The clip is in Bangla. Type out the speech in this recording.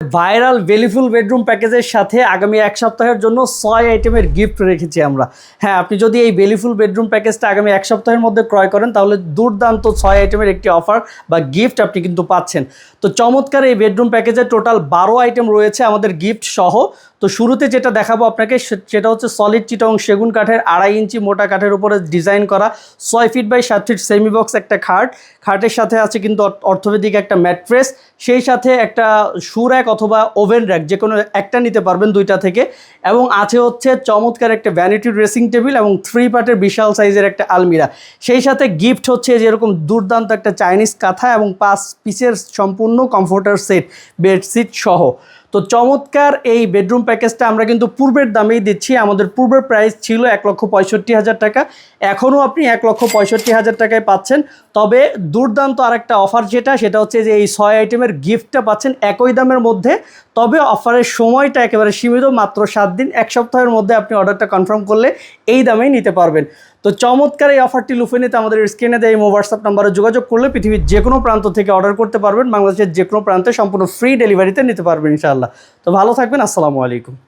ভাইরাল বেলিফুল বেডরুম প্যাকেজের সাথে আগামী এক সপ্তাহের জন্য ছয় আইটেমের গিফট রেখেছি আমরা। হ্যাঁ আপনি যদি এই বেলিফুল বেডরুম প্যাকেজটা আগামী এক সপ্তাহের মধ্যে ক্রয় করেন, তাহলে দুর্দান্ত ছয় আইটেমের একটি অফার বা গিফট আপনি কিন্তু পাচ্ছেন। তো চমৎকার এই বেডরুম প্যাকেজে টোটাল বারো আইটেম রয়েছে আমাদের গিফট সহ। তো শুরুতে যেটা দেখাবো আপনাকে, সে- সেটা হচ্ছে সলিড চিটং সেগুন কাঠের আড়াই ইঞ্চি মোটা কাঠের উপরে ডিজাইন করা ছয় ফিট বাই সাত ফিট সেমি বক্স একটা খাট। খাটের সাথে আছে কিন্তু অর্থ- অর্থোপেডিক একটা ম্যাট্রেস সেই সাথে একটা শু র্যাক অথবা ওভেন র্যাক যে কোনো একটা নিতে পারবেন দুইটা থেকে। এবং আছে হচ্ছে চমৎকার একটা ভ্যানিটি ড্রেসিং টেবিল এবং থ্রি পার্টের বিশাল সাইজের একটা আলমিরা। সেই সাথে গিফট হচ্ছে যেরকম দুর্দান্ত একটা চাইনিজ কাঁথা এবং পাঁচ পিসের সম্পূর্ণ কমফোর্টার সেট বেডশিট সহ। তো চমৎকার এই বেডরুম প্যাকেজটা আমরা কিন্তু পূর্বের দামেই দিচ্ছি। আমাদের পূর্বের প্রাইস ছিল এক লক্ষ পঁয়ষট্টি হাজার টাকা। এখনও আপনি এক লক্ষ পঁয়ষট্টি হাজার টাকায় পাচ্ছেন। তবে দুর্দান্ত আরেকটা অফার যেটা, সেটা হচ্ছে যে এই ছয় আইটেমের গিফটটা পাচ্ছেন একই দামের মধ্যে। তবে অফারের সময়টা একেবারে সীমিত, মাত্র সাত দিন, এক সপ্তাহের মধ্যে আপনি অর্ডারটা কনফার্ম করলে এই দামেই নিতে পারবেন। তো চমৎকার এই অফারটি লুফে নিতে আমাদের স্ক্রিনে দেয় এই হোয়াটসঅ্যাপ নাম্বারে যোগাযোগ করলে পৃথিবীর যে কোনো প্রান্ত থেকে অর্ডার করতে পারবেন, বাংলাদেশের যে কোনো প্রান্তে সম্পূর্ণ ফ্রি ডেলিভারিতে নিতে পারবেন ইনশাআল্লাহ। তো ভালো থাকবেন, আসসালামু আলাইকুম।